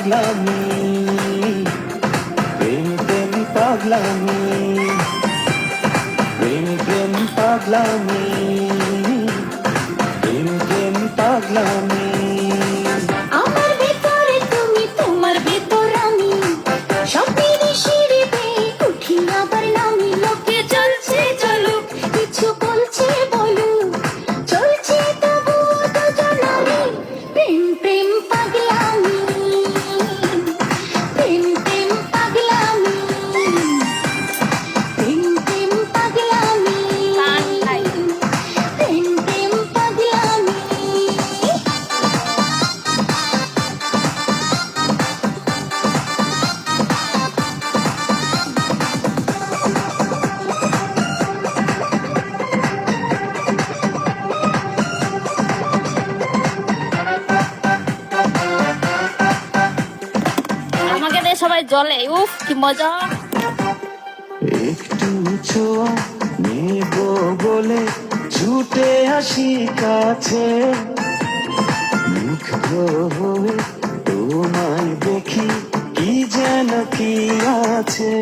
পাগলামি প্রেম প্রেম পাগলামি প্রেম প্রেম পাগলামি প্রেম প্রেম পাগলামি। আমাকে জলে, উফ, কি মজা। একটু ছোঁয়া নেব বলে ছুটে আসি কাছে। মুখ হয়ে তোমায় দেখি, কি যেন কি আছে।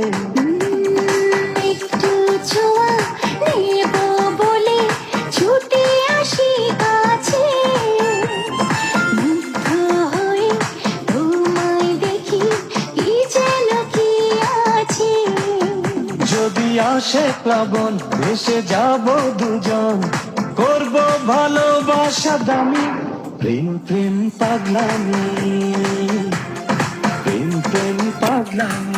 আসে প্লাবন ভেসে যাব দুজন। করব ভালোবাসা দামি প্রেম প্রেম পাগলামি। প্রেম প্রেম পাগলামি।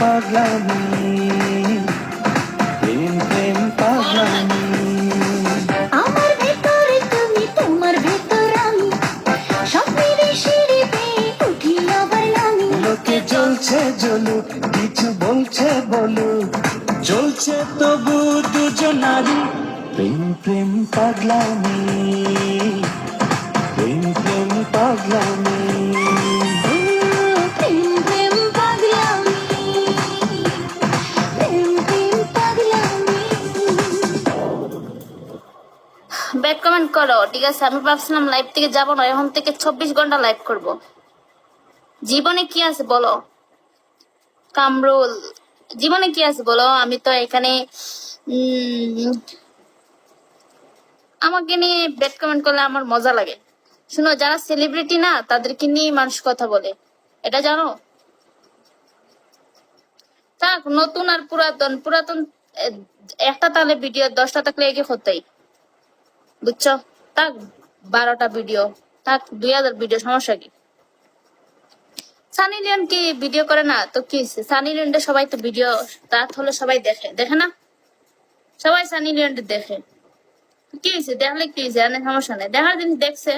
পাগলামি। প্রেম প্রেম পাগলামি। আমার ভেতরে তুমি তোমার ভেতর আমি। স্বপ্নের সিঁড়ি বেয়ে উঠি আবার নামি। লোকে চলছে জলুক কিছু বলছে বলুক। চলছে তবু দুজনারি প্রেম প্রেম পাগলামি। প্রেম প্রেম পাগলামি। কমেন্ট করো, ঠিক আছে? আমি ভাবছিলাম লাইভ থেকে যাব না, এখন থেকে চব্বিশ ঘণ্টা লাইভ করব। জীবনে কি আছে বলো? কামরুল, জীবনে কি আছে বলো? আমি তো এখানে আমাকে নিয়ে ব্যাড কমেন্ট করলে আমার মজা লাগে। শুনো, যারা সেলিব্রিটি না, তাদেরকে নিয়ে মানুষ কথা বলে। এটা জানো? থাক, নতুন আর পুরাতন। পুরাতন একটা তাহলে ভিডিও দশটা থাকলে একে হতেই। বুঝছ? থাক, বারোটা ভিডিও থাক, দুই হাজার ভিডিও সমস্যা কি? সানি লিওন কি ভিডিও করে না? তো কি? সানি লিওনটা সবাই তো ভিডিও রাত হলে সবাই দেখে। দেখে না? সবাই সানি লিওনটা দেখে। কি হয়েছে? দেখলে কি হয়েছে? সমস্যা নেই। দেখার জিনিস দেখছে।